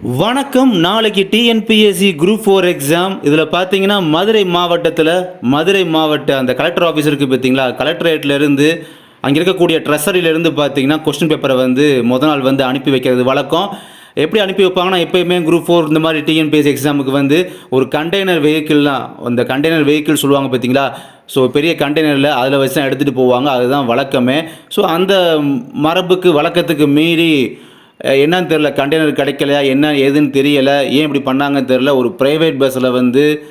வணக்கம். நாளைக்கு TNPSC group four exam இதில் பார்த்தீங்கன்னா மதுரை மாவட்டத்தில் மதுரை மாவட்ட அந்த கலெக்டர் ஆஃபீஸ் இருக்குது பார்த்தீங்களா கலெக்டரேட்லேருந்து அங்கே இருக்கக்கூடிய ட்ரெஸரியிலேருந்து பார்த்தீங்கன்னா கொஸ்டின் பேப்பரை வந்து முத நாள் வந்து அனுப்பி வைக்கிறது வழக்கம். எப்படி அனுப்பி வைப்பாங்கன்னா எப்பயுமே குரூப் ஃபோர் இந்த மாதிரி டிஎன்பிஎஸ்சி எக்ஸாமுக்கு வந்து ஒரு கண்டெய்னர் வெஹிக்கிள்லாம் அந்த கண்டெய்னர் வெஹிக்கிள் சொல்லுவாங்க பார்த்தீங்களா ஸோ பெரிய கண்டெய்னரில் அதில் வச்சு தான் எடுத்துகிட்டு போவாங்க. அதுதான் வழக்கமே. ஸோ அந்த மரபுக்கு வழக்கத்துக்கு மீறி என்னன்னு தெரில கண்டெய்னர் கிடைக்கலையா என்ன ஏதுன்னு தெரியலை ஏன் இப்படி பண்ணாங்கன்னு தெரில ஒரு ப்ரைவேட் பஸ்ஸில் வந்து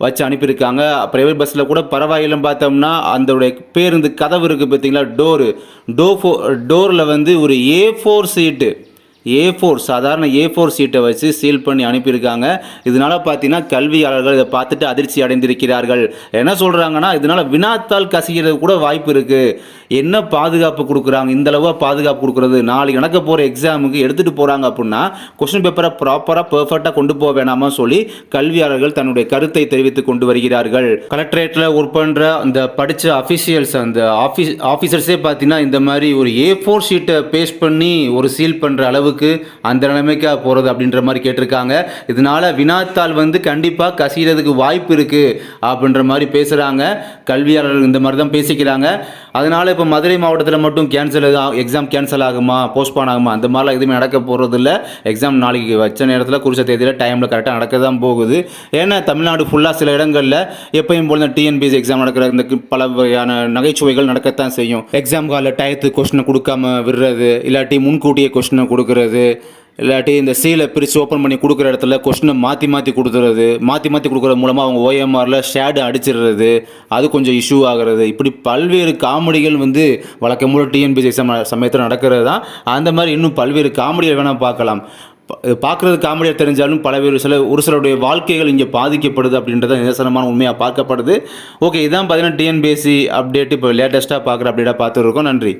வச்சு அனுப்பியிருக்காங்க. ப்ரைவேட் பஸ்ஸில் கூட பரவாயில்லைன்னு பார்த்தோம்னா அதோடைய பேருந்து கதவு இருக்குது பார்த்தீங்களா டோரு டோ ஃபோ டோரில் வந்து ஒரு A four seat A four சாதாரண ஏ ஃபோர் சீட்டை வச்சு சீல் பண்ணி அனுப்பியிருக்காங்க. இதனால பார்த்தீங்கன்னா கல்வியாளர்கள் இதை பார்த்துட்டு அதிர்ச்சி அடைந்திருக்கிறார்கள். என்ன சொல்கிறாங்கன்னா இதனால வினாத்தாள் கசிகிறது கூட வாய்ப்பு இருக்குது என்ன பாதுகாப்பு கொடுக்குறாங்க? இந்த பாதுகாப்பு கொடுக்குறது? நாளைக்கு நடக்க போகிற எக்ஸாமுக்கு எடுத்துகிட்டு போகிறாங்க அப்படின்னா கொஸ்டின் பேப்பரை ப்ராப்பராக பெர்ஃபெக்டாக கொண்டு போக வேணாமா சொல்லி கல்வியாளர்கள் தன்னுடைய கருத்தை தெரிவித்து கொண்டு வருகிறார்கள். கலெக்டரேட்டில் ஒர்க் பண்ணுற அந்த படித்த அஃபிஷியல்ஸ் அந்த ஆஃபீஸ் ஆஃபீஸர்ஸே பார்த்தீங்கன்னா இந்த மாதிரி ஒரு ஏ ஃபோர் ஷீட்டை பேஸ்ட் பண்ணி ஒரு சீல் பண்ணுற அளவுக்கு அந்த நிலைமைக்கா போகிறது அப்படின்ற மாதிரி கேட்டிருக்காங்க. இதனால வினாத்தாள் வந்து கண்டிப்பாக கசிகிறதுக்கு வாய்ப்பு இருக்குது அப்படின்ற மாதிரி பேசுகிறாங்க கல்வியாளர்கள் இந்த மாதிரி தான் பேசிக்கிறாங்க. அதனால் இப்போ மதுரை மாவட்டத்தில் மட்டும் கேன்சல் எக்ஸாம் கேன்சல் ஆகுமா போஸ்ட்பான் ஆகுமா அந்த மாதிரிலாம் எதுவுமே நடக்க போகிறதில்ல எக்ஸாம் நாளைக்கு வச்ச நேரத்தில் குறித்த தேதியில் டைமில் கரெக்டாக நடக்க தான் போகுது. ஏன்னா தமிழ்நாடு ஃபுல்லாக சில இடங்களில் எப்பயும் போல டிஎன்பிஎஸ்சி எக்ஸாம் நடக்கிற இந்த பல வகையான நகைச்சுவைகள் நடக்கத்தான் செய்யும். எக்ஸாம் காலில் டயத்து கொஸ்டினை கொடுக்காம விடுறது இல்லாட்டி முன்கூட்டியே கொஸ்டினை கொடுக்குறது இல்லாட்டி இந்த சீலை பிரித்து ஓப்பன் பண்ணி கொடுக்குற இடத்துல கொஸ்டினை மாற்றி மாற்றி கொடுத்துறது மாற்றி மாற்றி கொடுக்குறது மூலமாக அவங்க ஓஎம்ஆரில் ஷேடு அடிச்சிடுறது அது கொஞ்சம் இஷ்யூ ஆகிறது. இப்படி பல்வேறு காமெடிகள் வந்து வழக்கம் போல டிஎன்பிசி சமயத்தில் நடக்கிறது தான். அந்த மாதிரி இன்னும் பல்வேறு காமெடிகள் வேணால் பார்க்கலாம். பார்க்குறது காமெடியாக தெரிஞ்சாலும் பல பேர் சில ஒரு சிலருடைய வாழ்க்கைகள் இங்கே பாதிக்கப்படுது அப்படின்றத நிதர்சனமான உண்மையாக பார்க்கப்படுது. ஓகே இதான் பார்த்தீங்கன்னா டிஎன்பிஎஸ்சி அப்டேட் இப்போ லேட்டஸ்ட்டாக பார்க்குற அப்டேட்டாக பார்த்துருக்கோம் நன்றி.